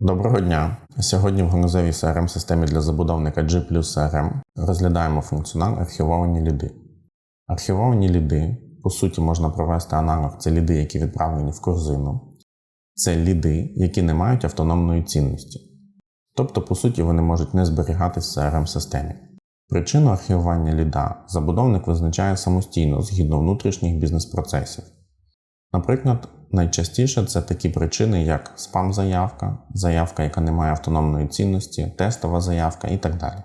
Доброго дня! Сьогодні в ганузевій crm системі для забудовника G CRM розглядаємо функціонал архівовані ліди. Архівовані ліди, по суті, можна провести аналог це ліди, які відправлені в корзину. Це ліди, які не мають автономної цінності. Тобто, по суті, вони можуть не зберігатись в crm системі Причину архівування ліда забудовник визначає самостійно згідно внутрішніх бізнес-процесів. Наприклад, найчастіше це такі причини, як спам-заявка, заявка, яка не має автономної цінності, тестова заявка і так далі.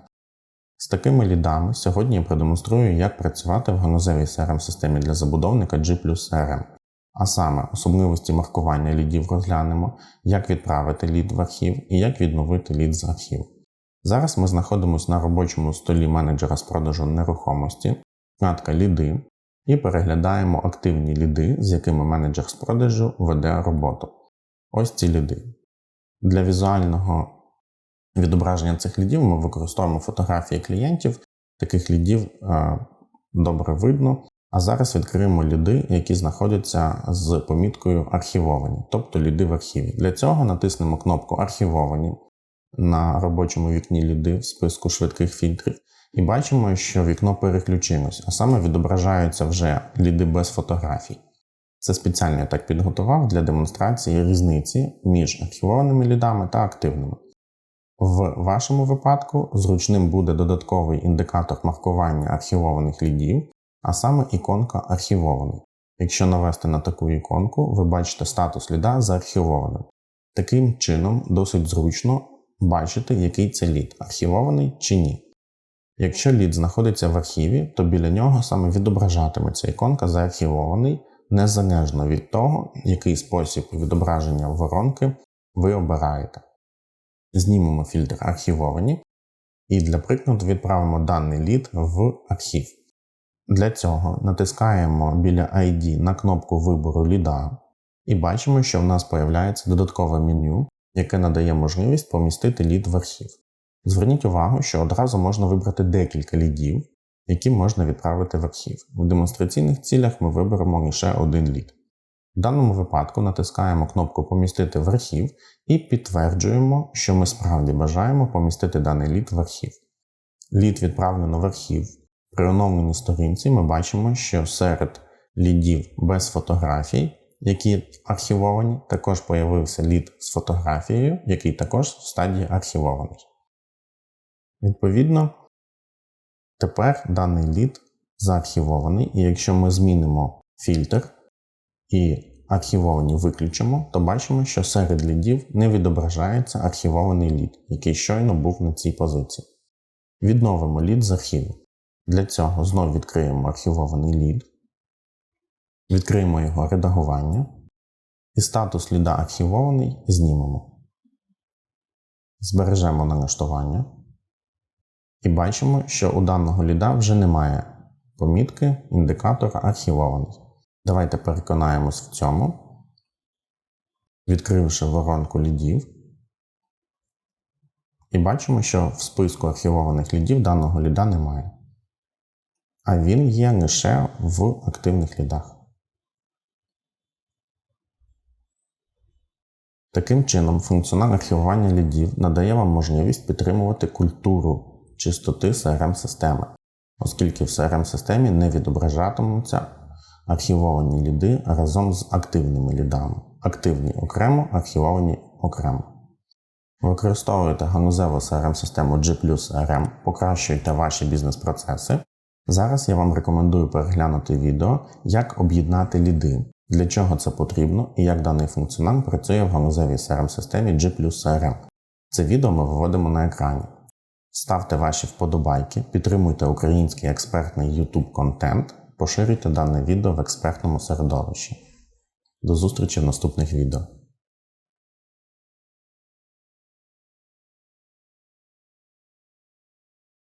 З такими лідами сьогодні я продемонструю, як працювати в ганузевій crm системі для забудовника G CRM. А саме особливості маркування лідів розглянемо, як відправити лід в архів і як відновити лід з архіву. Зараз ми знаходимося на робочому столі менеджера з продажу нерухомості, вкладка Ліди, і переглядаємо активні ліди, з якими менеджер з продажу веде роботу. Ось ці ліди. Для візуального відображення цих лідів ми використовуємо фотографії клієнтів, таких лідів е, добре видно. А зараз відкриємо ліди, які знаходяться з поміткою архівовані, тобто ліди в архіві. Для цього натиснемо кнопку Архівовані на робочому вікні ліди в списку швидких фільтрів. І бачимо, що вікно переключилось, а саме відображаються вже ліди без фотографій. Це спеціально я так підготував для демонстрації різниці між архівованими лідами та активними. В вашому випадку зручним буде додатковий індикатор маркування архівованих лідів, а саме іконка архівований. Якщо навести на таку іконку, ви бачите статус ліда заархівованим. Таким чином, досить зручно бачити, який це лід архівований чи ні. Якщо лід знаходиться в архіві, то біля нього саме відображатиметься іконка заархівований, незалежно від того, який спосіб відображення воронки ви обираєте. Знімемо фільтр архівовані і для прикладу відправимо даний лід в архів. Для цього натискаємо біля ID на кнопку вибору ліда і бачимо, що в нас з'являється додаткове меню, яке надає можливість помістити лід в архів. Зверніть увагу, що одразу можна вибрати декілька лідів, які можна відправити в архів. В демонстраційних цілях ми виберемо лише один лід. В даному випадку натискаємо кнопку Помістити в архів і підтверджуємо, що ми справді бажаємо помістити даний лід в архів. Лід відправлено в архів. При оновленій сторінці ми бачимо, що серед лідів без фотографій, які архівовані, також появився лід з фотографією, який також в стадії архівований. Відповідно, тепер даний лід заархівований, і якщо ми змінимо фільтр і архівовані виключимо, то бачимо, що серед лідів не відображається архівований лід, який щойно був на цій позиції. Відновимо лід з архіву. Для цього знову відкриємо архівований лід, відкриємо його редагування і статус ліда архівований знімемо. Збережемо налаштування. І бачимо, що у даного ліда вже немає помітки індикатора архівований. Давайте переконаємось в цьому, відкривши воронку лідів. І бачимо, що в списку архівованих лідів даного ліда немає. А він є лише в активних лідах. Таким чином, функціонал архівування лідів надає вам можливість підтримувати культуру чистоти crm системи оскільки в crm системі не відображатимуться архівовані ліди разом з активними лідами. Активні окремо, архівовані окремо. Використовуєте ганузеву crm систему G CRM, покращуєте ваші бізнес-процеси. Зараз я вам рекомендую переглянути відео, як об'єднати ліди, для чого це потрібно і як даний функціонал працює в галузевій crm системі G CRM. Це відео ми виводимо на екрані. Ставте ваші вподобайки, підтримуйте український експертний YouTube контент, поширюйте дане відео в експертному середовищі. До зустрічі в наступних відео.